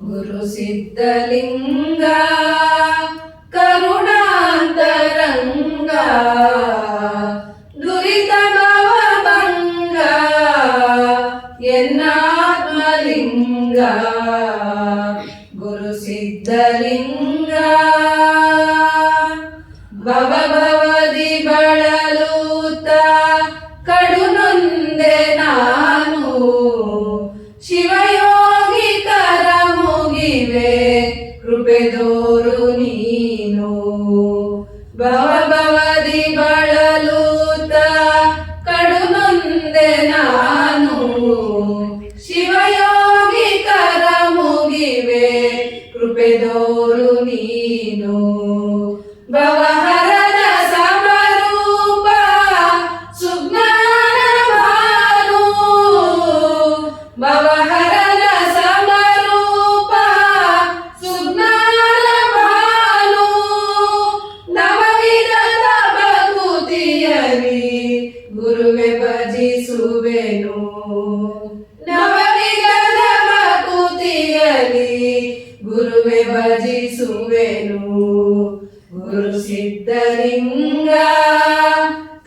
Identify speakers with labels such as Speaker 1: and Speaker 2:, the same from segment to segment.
Speaker 1: గురు సిద్ధలింగ కరుణాంతరంగ దురిత భవభంగ ఎన్నాత్మలింగ గురు సిద్ధలింగ భవ ಗುರುವೆ ಭಜಿಸುವೆನು ಗುರು ಸಿದ್ಧಲಿಂಗ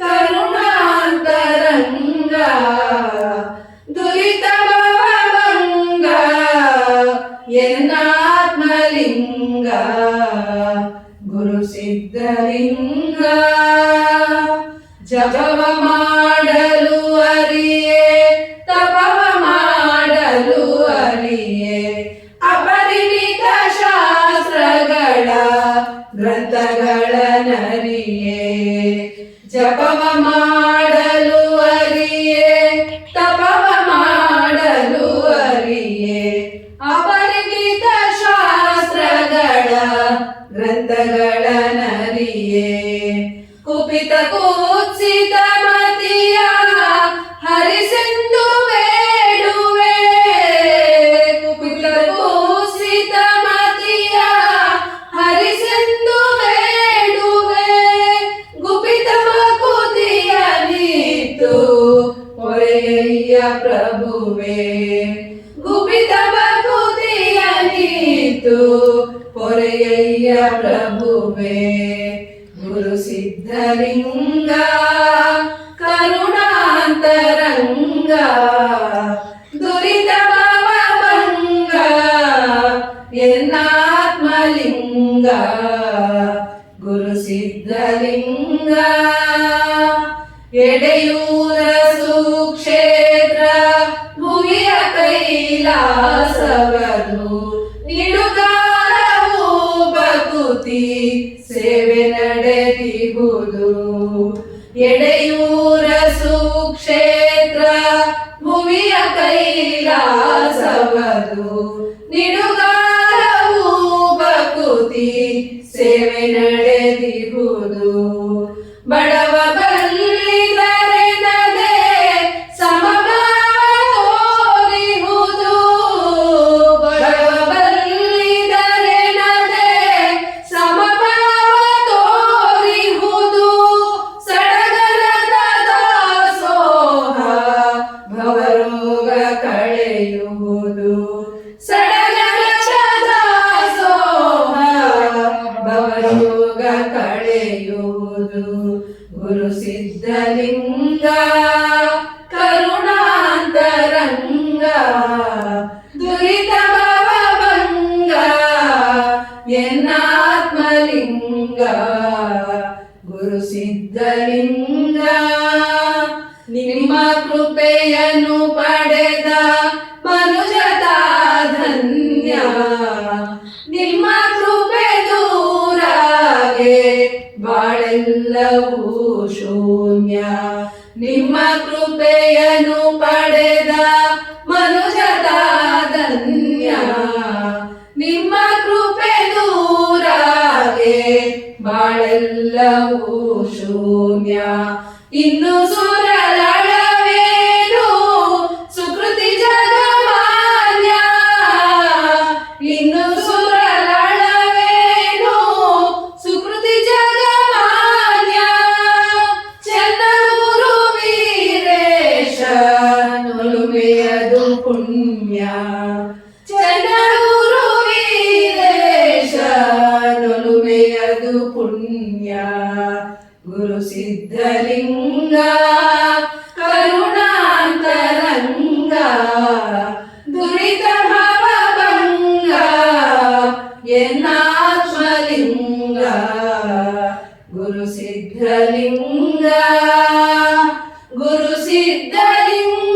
Speaker 1: ಕರುಣಾಂತರಂಗ ದುರಿತ ಭವಭಂಗ ಎನ್ನಾತ್ಮಲಿಂಗ ಗುರು ಸಿದ್ಧಲಿಂಗ ಜಪವ ನರಿಯೇ ಕುಪಿತ ಕುತ್ಸಿತ ಮತಿಯ ಹರಿಸೆಂದು ಬೇಡುವೆ. ಕುಪಿತ ಕುತ್ಸಿತ ಮತಿಯ ಹರಿಸೆಂದು ಬೇಡುವೆ. ಗುಪಿತ ಕುತಿಯ ನೀತು ಒರೆಯ ಪ್ರಭುವೆ. ಗುಪಿತ ಕುತಿಯ ನೀತು ಒರೆಯ ಪ್ರಭುವೆ. ಗುರು ಸಿದ್ಧಲಿಂಗ ಕರುಣಾಂತರಂಗ ದುರಿತ ಭವಭಂಗ ಎನ್ನಾತ್ಮಲಿಂಗ ಗುರು ಸಿದ್ಧಲಿಂಗ ಎಡೆಯೂರ ಸುಕ್ಷೇತ್ರ ಭುವಿಯ ಕೈಲಾಸವದು ಎಡೆಯೂರ ಸುಕ್ಷೇತ್ರ ಭುವಿಯ ಕೈಲಾಸವದು. ನಿಡುಗಾಲವು ಬಕುತಿ ಸೇವೆ ನಡೆದಿಗುವುದು ಬಡವ ಕಳೆಯುವುದು ಗುರು ಸಿದ್ಧಲಿಂಗ ಕರುಣಾಂತರಂಗ ದುರಿತ ಭವಭಂಗ ಎನ್ನಾತ್ಮಲಿಂಗ ಗುರು ಸಿದ್ಧಲಿಂಗ ನಿಮ್ಮ ಕೃಪೆಯನ್ನು ಪಡೆದ ಶೂನ್ಯ. ನಿಮ್ಮ ಕೃಪೆಯನ್ನು ಪಡೆದ ಮನುಜದ ಧನ್ಯ ನಿಮ್ಮ ಕೃಪೆ ದೂರಾಗೆ ಬಾಳೆಲ್ಲವೂ ಶೂನ್ಯ. ಇನ್ನು ಸುರಲಳವೇನು కన్నులు వేయదు పుణ్య? చంద్రూరు వీరేశనులు వేయదు పుణ్య? గురు సిద్ధలింగ కరుణాంతరంగ దురిత భవభంగ ఎన్నాత్మలింగ గురు సిద్ధలింగ గురు సిద్ధలింగ